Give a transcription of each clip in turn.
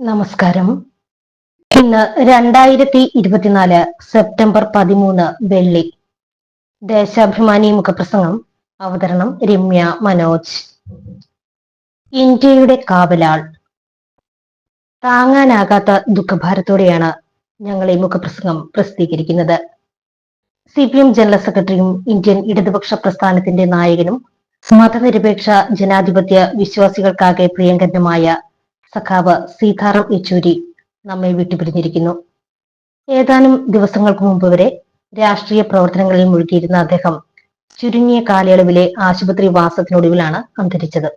നമസ്കാരം. ഇന്ന് രണ്ടായിരത്തി ഇരുപത്തിനാല് സെപ്റ്റംബർ പതിമൂന്ന് വെള്ളി. ദേശാഭിമാനി മുഖപ്രസംഗം അവതരണം രമ്യ മനോജ്. ഇന്ത്യയുടെ കാവലാൾ. താങ്ങാനാകാത്ത ദുഃഖഭാരത്തോടെയാണ് ഞങ്ങൾ ഈ മുഖപ്രസംഗം പ്രസിദ്ധീകരിക്കുന്നത്. സി പി എം ജനറൽ സെക്രട്ടറിയും ഇന്ത്യൻ ഇടതുപക്ഷ പ്രസ്ഥാനത്തിന്റെ നായകനും മതനിരപേക്ഷ ജനാധിപത്യ വിശ്വാസികൾക്കാകെ പ്രിയങ്കരനുമായ സഖാവ് സീതാറാം യെച്ചൂരി നമ്മെ വിട്ടുപിരിഞ്ഞിരിക്കുന്നു. ഏതാനും ദിവസങ്ങൾക്ക് മുമ്പ് വരെ രാഷ്ട്രീയ പ്രവർത്തനങ്ങളിൽ മുഴുകിയിരുന്ന അദ്ദേഹം ചുരുങ്ങിയ കാലയളവിലെ ആശുപത്രി വാസത്തിനൊടുവിലാണ് അന്തരിച്ചത്.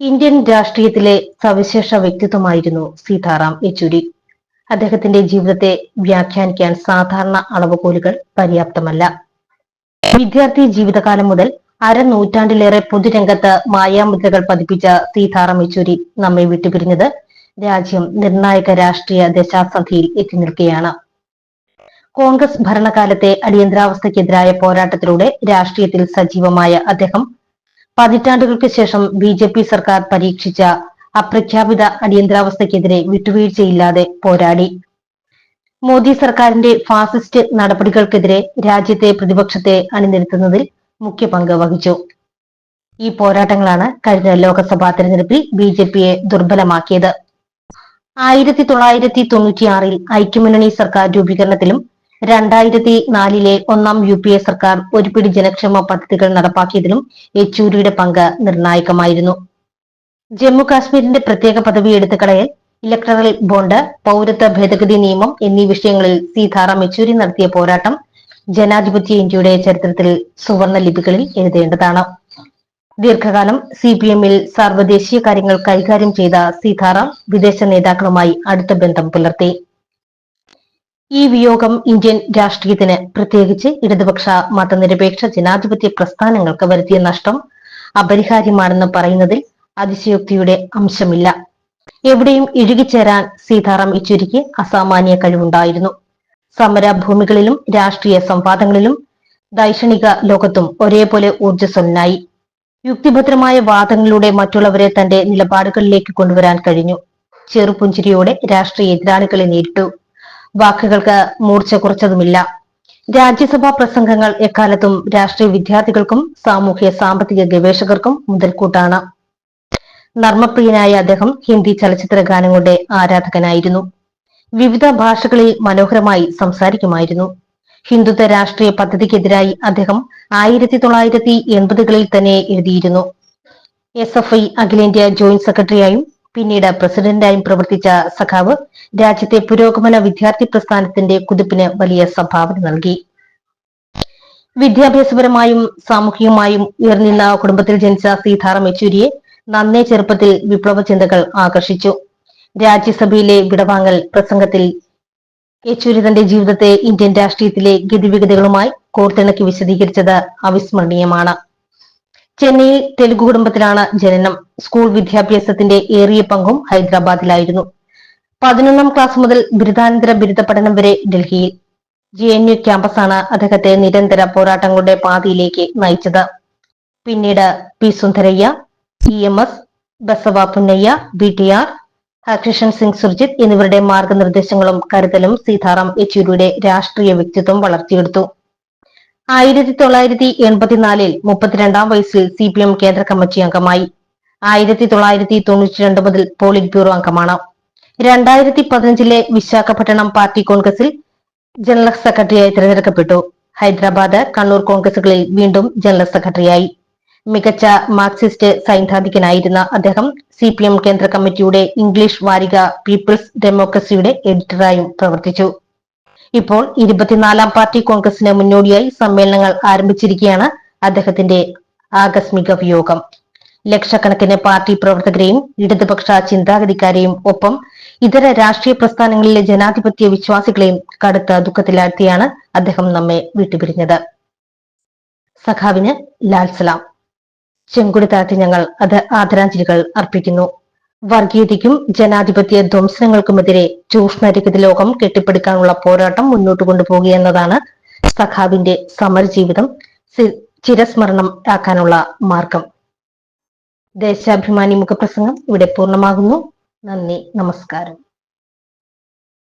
ഇന്ത്യൻ രാഷ്ട്രീയത്തിലെ സവിശേഷ വ്യക്തിത്വമായിരുന്നു സീതാറാം യെച്ചൂരി. അദ്ദേഹത്തിന്റെ ജീവിതത്തെ വ്യാഖ്യാനിക്കാൻ സാധാരണ അളവുകോലുകൾ പര്യാപ്തമല്ല. വിദ്യാർത്ഥി ജീവിതകാലം മുതൽ അരനൂറ്റാണ്ടിലേറെ പൊതുരംഗത്ത് മായാമുദ്രകൾ പതിപ്പിച്ച സീതാറാം യെച്ചൂരി നമ്മെ വിട്ടുപിരിഞ്ഞത്. രാജ്യം നിർണായക രാഷ്ട്രീയ ദശാസന്ധിയിൽ എത്തി നിൽക്കുകയാണ്. കോൺഗ്രസ് ഭരണകാലത്തെ അടിയന്തരാവസ്ഥയ്ക്കെതിരായ പോരാട്ടത്തിലൂടെ രാഷ്ട്രീയത്തിൽ സജീവമായ അദ്ദേഹം പതിറ്റാണ്ടുകൾക്ക് ശേഷം ബി ജെ പി സർക്കാർ പരീക്ഷിച്ച അപ്രഖ്യാപിത അടിയന്തരാവസ്ഥയ്ക്കെതിരെ വിട്ടുവീഴ്ചയില്ലാതെ പോരാടി. മോദി സർക്കാരിന്റെ ഫാസിസ്റ്റ് നടപടികൾക്കെതിരെ രാജ്യത്തെ പ്രതിപക്ഷത്തെ അണിനിരത്തുന്നതിൽ മുഖ്യ പങ്ക് വഹിച്ചു. ഈ പോരാട്ടങ്ങളാണ് കഴിഞ്ഞ ലോക്സഭാ തെരഞ്ഞെടുപ്പിൽ ബി ജെ പിയെ ദുർബലമാക്കിയത്. ആയിരത്തി തൊള്ളായിരത്തി തൊണ്ണൂറ്റിയാറിൽ ഐക്യമുന്നണി സർക്കാർ രൂപീകരണത്തിലും രണ്ടായിരത്തി നാലിലെ ഒന്നാം യു പി എ സർക്കാർ ഒരുപിടി ജനക്ഷേമ പദ്ധതികൾ നടപ്പാക്കിയതിലും യെച്ചൂരിയുടെ പങ്ക് നിർണായകമായിരുന്നു. ജമ്മു കാശ്മീരിന്റെ പ്രത്യേക പദവി എടുത്തുകളയൽ ഇലക്ടറൽ ബോണ്ട് പൗരത്വ ഭേദഗതി നിയമം എന്നീ വിഷയങ്ങളിൽ സീതാറാം യെച്ചൂരി നടത്തിയ പോരാട്ടം ജനാധിപത്യ ഇന്ത്യയുടെ ചരിത്രത്തിൽ സുവർണ ലിപികളിൽ എഴുതേണ്ടതാണ്. ദീർഘകാലം സി പി എമ്മിൽ സർവദേശീയ കാര്യങ്ങൾ കൈകാര്യം ചെയ്ത സീതാറാം വിദേശ നേതാക്കളുമായി അടുത്ത ബന്ധം പുലർത്തി. ഈ വിയോഗം ഇന്ത്യൻ രാഷ്ട്രീയത്തിന് പ്രത്യേകിച്ച് ഇടതുപക്ഷ മതനിരപേക്ഷ ജനാധിപത്യ പ്രസ്ഥാനങ്ങൾക്ക് വരുത്തിയ നഷ്ടം അപരിഹാര്യമാണെന്ന് പറയുന്നതിൽ അതിശയോക്തിയുടെ അംശമില്ല. എവിടെയും ഇഴുകിച്ചേരാൻ സീതാറാം യെച്ചൂരിക്ക് അസാമാന്യ കഴിവുണ്ടായിരുന്നു. സമരഭൂമികളിലും രാഷ്ട്രീയ സംവാദങ്ങളിലും ദൈക്ഷണിക ലോകത്തും ഒരേപോലെ ഊർജസ്വലനായി. യുക്തിഭദ്രമായ വാദങ്ങളിലൂടെ മറ്റുള്ളവരെ തന്റെ നിലപാടുകളിലേക്ക് കൊണ്ടുവരാൻ കഴിഞ്ഞു. ചെറുപുഞ്ചിരിയോടെ രാഷ്ട്രീയ എതിരാളികളെ നേരിട്ടു. വാക്കുകൾക്ക് മൂർച്ച കുറച്ചതുമില്ല. രാജ്യസഭാ പ്രസംഗങ്ങൾ എക്കാലത്തും രാഷ്ട്രീയ വിദ്യാർത്ഥികൾക്കും സാമൂഹ്യ സാമ്പത്തിക ഗവേഷകർക്കും മുതൽക്കൂട്ടാണ്. നർമ്മപ്രിയനായ അദ്ദേഹം ഹിന്ദി ചലച്ചിത്ര ഗാനങ്ങളുടെ ആരാധകനായിരുന്നു. വിവിധ ഭാഷകളിൽ മനോഹരമായി സംസാരിക്കുമായിരുന്നു. ഹിന്ദുത്വ രാഷ്ട്രീയ പദ്ധതിക്കെതിരായി അദ്ദേഹം ആയിരത്തി തൊള്ളായിരത്തി എൺപതുകളിൽ തന്നെ എഴുതിയിരുന്നു. എസ് എഫ് ഐ അഖിലേന്ത്യാ ജോയിന്റ് സെക്രട്ടറിയായും പിന്നീട് പ്രസിഡന്റായും പ്രവർത്തിച്ച സഖാവ് രാജ്യത്തെ പുരോഗമന വിദ്യാർത്ഥി പ്രസ്ഥാനത്തിന്റെ കുതിപ്പിന് വലിയ സംഭാവന നൽകി. വിദ്യാഭ്യാസപരമായും സാമൂഹികമായും ഉയർന്നിരുന്ന കുടുംബത്തിൽ ജനിച്ച സീതാറാം യെച്ചൂരിയെ നന്നേ ചെറുപ്പത്തിൽ വിപ്ലവ ചിന്തകൾ ആകർഷിച്ചു. രാജ്യസഭയിലെ വിടവാങ്ങൽ പ്രസംഗത്തിൽ യെച്ചൂരി തന്റെ ജീവിതത്തെ ഇന്ത്യൻ രാഷ്ട്രീയത്തിലെ ഗതിവിഗതികളുമായി കോർത്തിണക്കി വിശദീകരിച്ചത് അവിസ്മരണീയമാണ്. ചെന്നൈയിൽ തെലുഗു കുടുംബത്തിലാണ് ജനനം. സ്കൂൾ വിദ്യാഭ്യാസത്തിന്റെ ഏറിയ പങ്കും ഹൈദരാബാദിലായിരുന്നു. പതിനൊന്നാം ക്ലാസ് മുതൽ ബിരുദാനന്തര ബിരുദ പഠനം വരെ ഡൽഹിയിൽ. ജെ എൻ യു ക്യാമ്പസാണ് അദ്ദേഹത്തെ നിരന്തര പോരാട്ടങ്ങളുടെ പാതയിലേക്ക് നയിച്ചത്. പിന്നീട് P Sundarayya E M S Basava Punnaiah B T R Harkishan Singh Surjeet എന്നിവരുടെ മാർഗനിർദ്ദേശങ്ങളും കരുതലും സീതാറാം യെച്ചൂരിയുടെ രാഷ്ട്രീയ വ്യക്തിത്വം വളർത്തിയെടുത്തു. ആയിരത്തി തൊള്ളായിരത്തി എൺപത്തിനാലിൽ മുപ്പത്തിരണ്ടാം വയസ്സിൽ സി പി എം കേന്ദ്ര കമ്മിറ്റി അംഗമായി. ആയിരത്തി തൊള്ളായിരത്തി തൊണ്ണൂറ്റിരണ്ട് മുതൽ പോളിറ്റ് ബ്യൂറോ അംഗമാണ്. രണ്ടായിരത്തി പതിനഞ്ചിലെ വിശാഖപട്ടണം പാർട്ടി കോൺഗ്രസിൽ ജനറൽ സെക്രട്ടറിയായി തിരഞ്ഞെടുക്കപ്പെട്ടു. ഹൈദരാബാദ് കണ്ണൂർ കോൺഗ്രസുകളിൽ വീണ്ടും ജനറൽ സെക്രട്ടറിയായി. മികച്ച മാർക്സിസ്റ്റ് സൈദ്ധാന്തികനായിരുന്ന അദ്ദേഹം സി പി എം കേന്ദ്ര കമ്മിറ്റിയുടെ ഇംഗ്ലീഷ് വാരിക പീപ്പിൾസ് ഡെമോക്രസിയുടെ എഡിറ്ററായും പ്രവർത്തിച്ചു. ഇപ്പോൾ ഇരുപത്തിനാലാം പാർട്ടി കോൺഗ്രസിന് മുന്നോടിയായി സമ്മേളനങ്ങൾ ആരംഭിച്ചിരിക്കുകയാണ് അദ്ദേഹത്തിന്റെ ആകസ്മിക വിയോഗം. ലക്ഷക്കണക്കിന് പാർട്ടി പ്രവർത്തകരെയും ഇടതുപക്ഷ ചിന്താഗതിക്കാരെയും ഒപ്പം ഇതര രാഷ്ട്രീയ പ്രസ്ഥാനങ്ങളിലെ ജനാധിപത്യ വിശ്വാസികളെയും കടുത്ത ദുഃഖത്തിലാഴ്ത്തിയാണ് അദ്ദേഹം നമ്മെ വിട്ടുപിരിഞ്ഞത്. സഖാവിന് ലാൽ സലാം. ചെങ്കുടി താഴ്ത്തി ഞങ്ങൾ അത് ആദരാഞ്ജലികൾ അർപ്പിക്കുന്നു. വർഗീയതയ്ക്കും ജനാധിപത്യ ധ്വംസനങ്ങൾക്കുമെതിരെ ചൂഷണരഹിത ലോകം കെട്ടിപ്പടുക്കാനുള്ള പോരാട്ടം മുന്നോട്ട് കൊണ്ടുപോകുകയെന്നതാണ് സഖാവിന്റെ സമരജീവിതം ചിരസ്മരണം ആക്കാനുള്ള മാർഗം. ദേശാഭിമാനി മുഖപ്രസംഗം ഇവിടെ പൂർണമാകുന്നു. നന്ദി നമസ്കാരം.